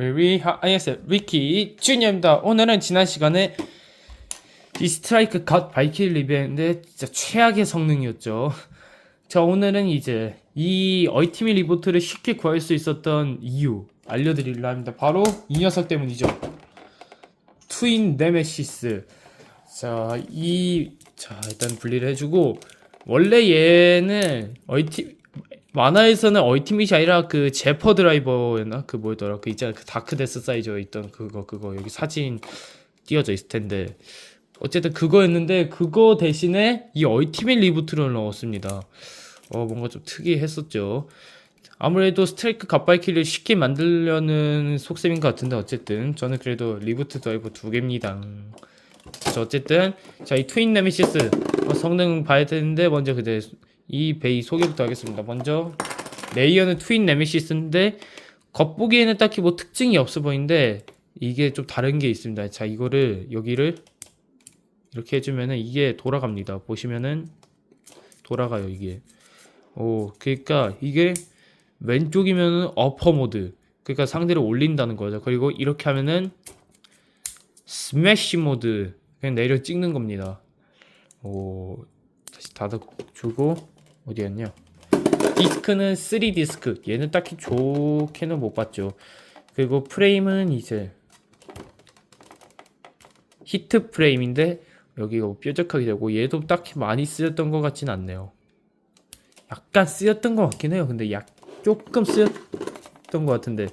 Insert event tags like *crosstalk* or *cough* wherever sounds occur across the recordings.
리하 안녕하세요 리키 주니어입니다. 오늘은 지난 시간에 이 스트라이크 갓 바이킬 리뷰했는데 진짜 최악의 성능이었죠. 자 오늘은 이제 이 얼티밋 리보트를 쉽게 구할 수 있었던 이유 알려드리려 합니다. 바로 이 녀석 때문이죠. 트윈 네메시스. 자 이 자 일단 분리를 해주고 원래 얘는 얼티 만화에서는 얼티밋이 아니라 그 제퍼 드라이버였나? 그 뭐였더라? 그 있잖아. 그 다크 데스 사이저 있던 그거 그거. 여기 사진 띄어져 있을 텐데. 어쨌든 그거였는데 그거 대신에 이 얼티밋 리부트를 넣었습니다. 어 뭔가 좀 특이했었죠. 아무래도 스트라이크 갓바이키를 쉽게 만들려는 속셈인 것 같은데 어쨌든 저는 그래도 리부트 드라이버 두 개입니다. 자 어쨌든 자 이 트윈 네미시스 어, 성능 봐야 되는데 먼저 그대 이 베이 소개부터 하겠습니다. 먼저 레이어는 트윈 네미시스인데 겉보기에는 딱히 뭐 특징이 없어 보이는데 이게 좀 다른 게 있습니다. 자 이거를 여기를 이렇게 해주면은 이게 돌아갑니다. 보시면은 돌아가요 이게. 오 그러니까 이게 왼쪽이면은 어퍼 모드 그러니까 상대를 올린다는 거죠. 그리고 이렇게 하면은 스매시 모드 그냥 내려 찍는 겁니다. 오 다시 닫아주고 어디였냐? 디스크는 3디스크. 얘는 딱히 좋게는 못 봤죠. 그리고 프레임은 이제 히트 프레임인데 여기가 뭐 뾰족하게 되고 얘도 딱히 많이 쓰였던 것 같진 않네요. 약간 쓰였던 것 같긴 해요. 근데 약 조금 쓰였던 것 같은데.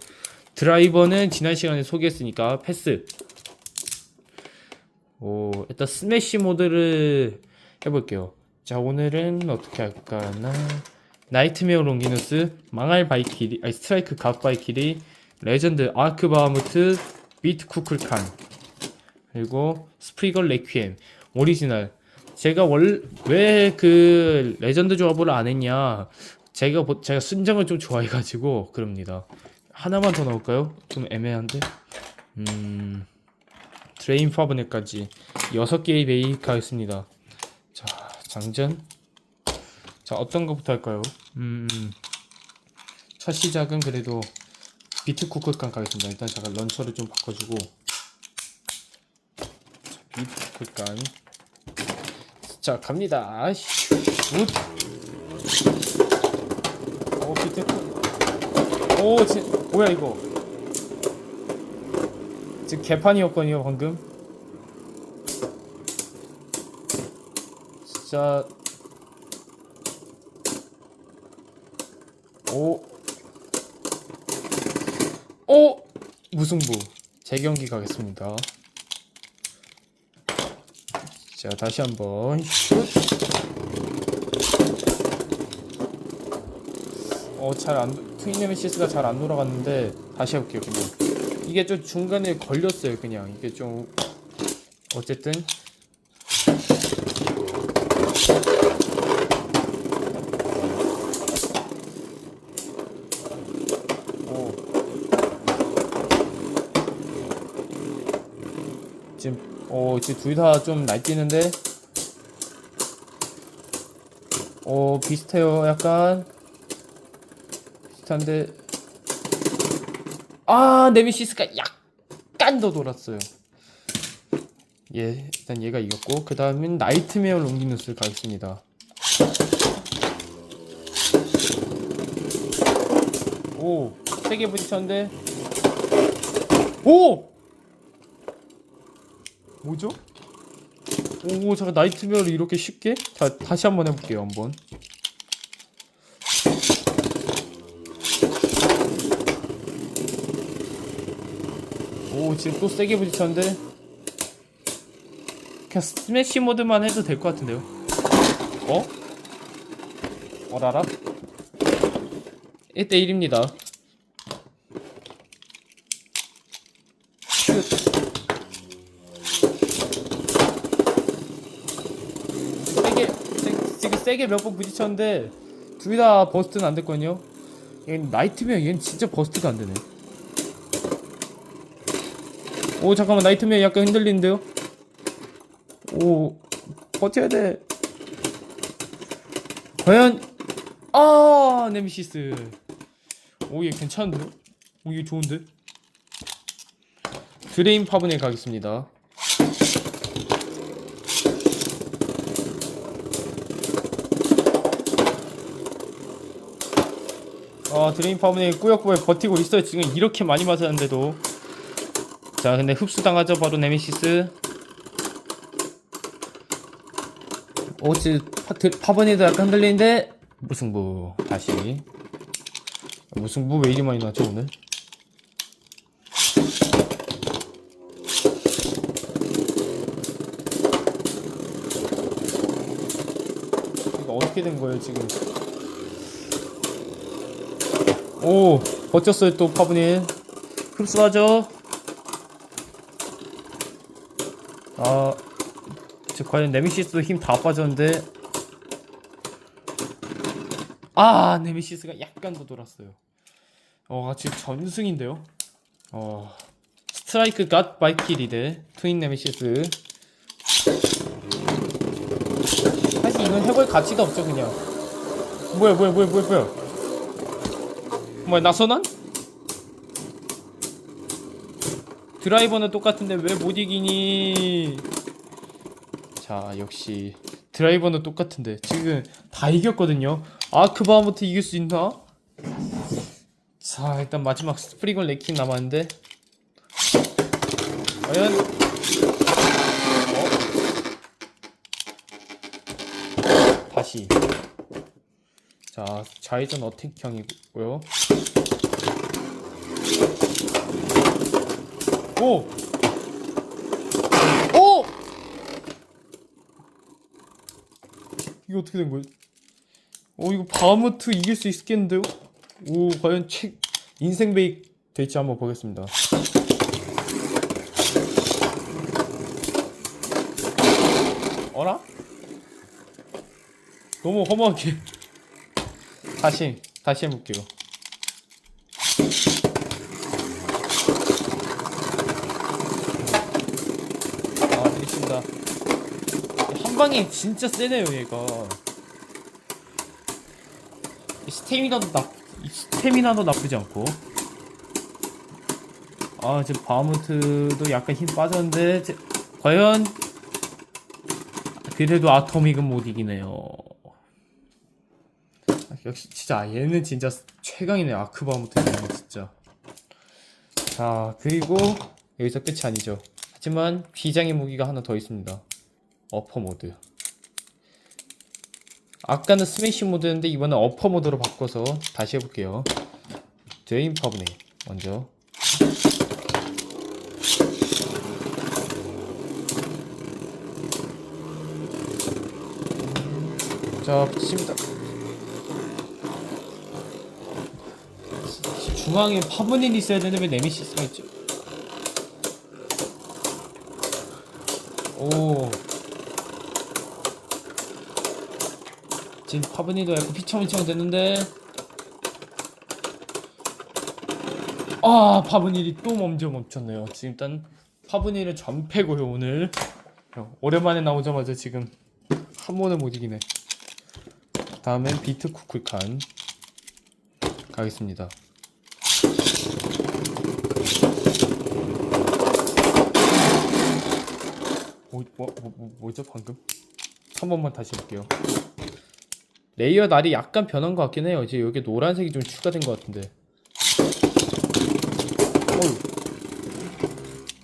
드라이버는 지난 시간에 소개했으니까 패스. 오 일단 스매시 모드를 해볼게요 자 오늘은 어떻게 할까나? 나이트메어 롱기누스 망할 바이키리 아니 스트라이크 갓 바이키리 레전드 아크 바하무트 비트 쿠클칸 그리고 스프리걸 레퀴엠 오리지널. 제가 월왜그 레전드 조합을 안 했냐? 제가 보- 제가 순정을 좀 좋아해가지고 그럽니다. 하나만 더 넣을까요? 좀 애매한데? 음 드레인 파브네까지 6개의 베이크 하겠습니다. 자 장전 자 어떤 거부터 할까요? 음, 첫 시작은 그래도 비트 쿠클칸 가겠습니다. 일단 제가 런처를 좀 바꿔주고 자, 비트 쿠클칸 자 갑니다. 슛. 오 비트 쿠. 오 지, 뭐야 이거? 지금 개판이었거든요 방금. 진짜 오. 오! 무승부. 재경기 가겠습니다. 자, 다시 한번 슛. 어, 잘 안, 트윈네미시스가 잘 안 돌아갔는데, 다시 해볼게요, 그냥. 이게 좀 중간에 걸렸어요, 그냥. 이게 좀, 어쨌든. 지금 어 지금 둘 다 좀 날뛰는데. 어 비슷해요. 약간 비슷한데. 아 네미시스가 약간 더 돌았어요. 예 일단 얘가 이겼고 그 다음엔 나이트메어 롱기누스 가겠습니다. 오, 세개 부딪혔는데. 오! 뭐죠? 오, 잠깐 나이트메어를 이렇게 쉽게? 자, 다시 한번 해볼게요, 한번. 오, 지금 또 세게 부딪혔는데. 그냥 스매시 모드만 해도 될 것 같은데요. 어? 어라라? 1대1입니다. 세게, 세게 몇 번 부딪혔는데, 둘 다 버스트는 안 됐거든요. 얘는 나이트메어, 얘는 진짜 버스트가 안 되네. 오, 잠깐만, 나이트메어 약간 흔들리는데요? 오, 버텨야 돼. 과연, 아, 네미시스. 오, 얘 괜찮은데? 오, 얘 좋은데? 드레인 파분에 가겠습니다. 아 드레인 파분에 꾸역꾸역 버티고 있어요. 지금 이렇게 많이 맞았는데도. 자 근데 흡수당하죠 바로 네메시스. 오 지금 파, 드- 파분에도 약간 흔들리는데 무승부 다시. 무승부 왜 이리 많이 나죠 오늘? 이거 어떻게 된 거예요 지금? 오 버텼어요 또 파분이 흡수하죠? 아 과연 네미시스도 힘 다 빠졌는데. 아 네미시스가 약간 더 돌았어요. 어 지금 전승인데요. 어 스트라이크 갓 바이키리 대 트윈 네미시스. 사실 이건 해볼 가치가 없죠 그냥. 뭐야 뭐야 뭐야 뭐야 뭐야 뭐야 나선한? 드라이버는 똑같은데 왜 못 이기니 자 역시 드라이버는 똑같은데 지금 다 이겼거든요 아크바하모트 이길 수 있나? 자 일단 마지막 스프링을 레킹 남았는데 과연 어? 다시 자 좌회전 어택형이고요 오! 오! 이거 어떻게 된 거야? 오 이거 바하무트 이길 수 있겠는데요? 오 과연 책 인생 베이크 될지 한번 보겠습니다. 어라? 너무 허무하게 다시 다시 해볼게요. 아 드리겠습니다. 한 방에 진짜 세네요 얘가. 이 스테미나도 나이 스테미나도 나쁘지 않고. 아 지금 바하무트도 약간 힘 빠졌는데 제- 과연 그래도 아토믹은 못 이기네요. 아, 역시 진짜 얘는 진짜 최강이네 아크바하무트 얘는 진짜. 자 그리고 여기서 끝이 아니죠. 하지만 비장의 무기가 하나 더 있습니다. 어퍼 모드. 아까는 스매시 모드였는데 이번엔 어퍼 모드로 바꿔서 다시 해볼게요. 드레인 퍼브네 먼저. 자 붙입니다. 중앙에 파브닌이 있어야 되는데 왜 네미시스가 있죠? 오. 지금 파브니도 약간 피청피청 됐는데. 아 파브닐이 또 먼저 멈췄네요. 지금 일단 파브닐은 전패고요 오늘. 오랜만에 나오자마자 지금 한 번을 못 이기네. 다음엔 비트 쿠쿨칸 가겠습니다 뭐, 뭐, 뭐, 뭐, 뭐죠 방금? 한 번만 다시 볼게요 레이어 날이 약간 변한 것 같긴 해요. 이제 여기 노란색이 좀 추가된 것 같은데.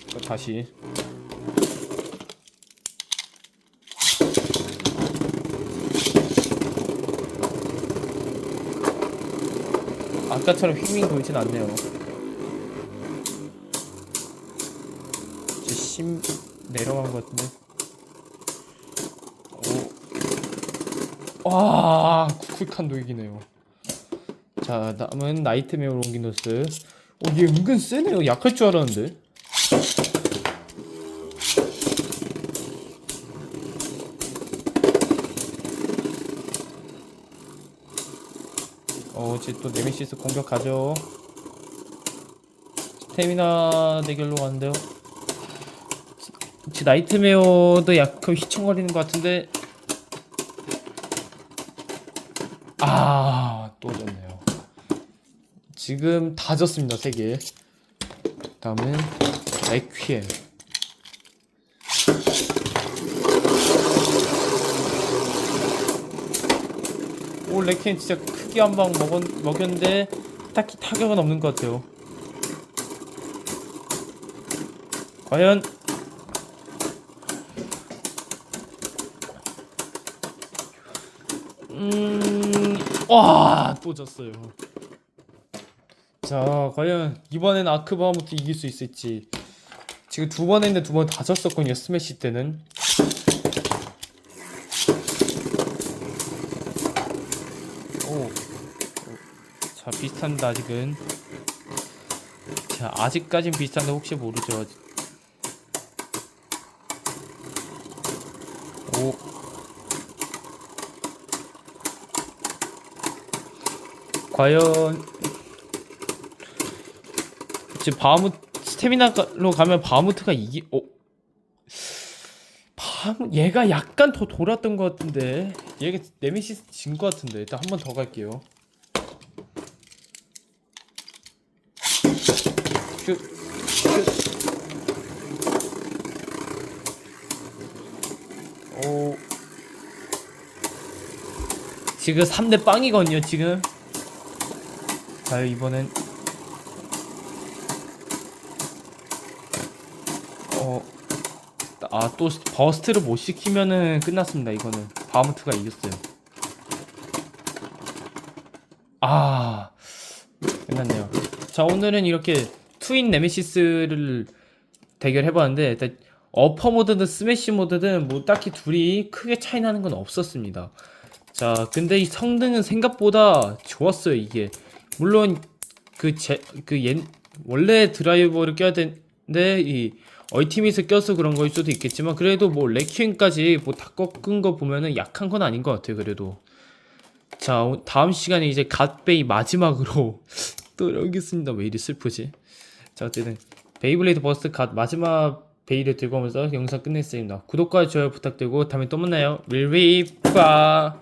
자, 다시. 아까처럼 휘밍 돌진 않네요. 심 내려간 것 같은데. 오. 와 쿡쿡한 노이기네요. 자 다음은 나이트메어 롱기노스. 어얘 은근 세네요. 약할 줄 알았는데. 어 이제 또 네메시스 공격하죠. 스테미나 대결로 가는데 요지 나이트메어도 약간 휘청거리는 것 같은데 아, 또 졌네요. 지금 다 졌습니다, 세 개. 다음은 레퀴엠 오 레퀴엠 진짜 크게 한 방 먹었는데 딱히 타격은 없는 것 같아요 과연 음, 와, 또 졌어요. 자, 과연 이번엔 아크바하무트 이길 수 있을지. 지금 두 번 했는데 두 번 다 졌었거든요, 스매시 때는. 오. 자, 비슷합니다, 아직은. 자, 아직까진 비슷한데 혹시 모르죠. 오. 과연 지금 바무 스태미나로 가면 바무트가 이기 어? 바무 얘가 약간 더 돌았던 것 같은데. 얘가 네메시스 진 것 같은데. 일단 한 번 더 갈게요. 슛, 슛. 오. 지금 3대 빵이거든요 지금 자 이번엔 어 아 또 버스트를 못 시키면은 끝났습니다 이거는. 바무트가 이겼어요. 아 끝났네요. 자 오늘은 이렇게 트윈 네메시스를 대결해봤는데 일단 어퍼 모드든 스매시 모드든 뭐 딱히 둘이 크게 차이 나는 건 없었습니다. 자 근데 이 성능은 생각보다 좋았어요 이게 물론 그제그 원래 드라이버를 껴야 되는데 이 얼티밋을 껴서 그런 거일 수도 있겠지만 그래도 뭐 레퀴엠까지 뭐 다 꺾은 거 보면은 약한 건 아닌 것 같아요 그래도. 자 오- 다음 시간에 이제 갓베이 마지막으로 *laughs* 또 여기 있습니다. 왜 이리 슬프지? 자 어쨌든 베이블레이드 버스트 갓 마지막 베이를 들고 오면서 영상 끝냈습니다. 구독과 좋아요 부탁드리고 다음에 또 만나요. 윌위빠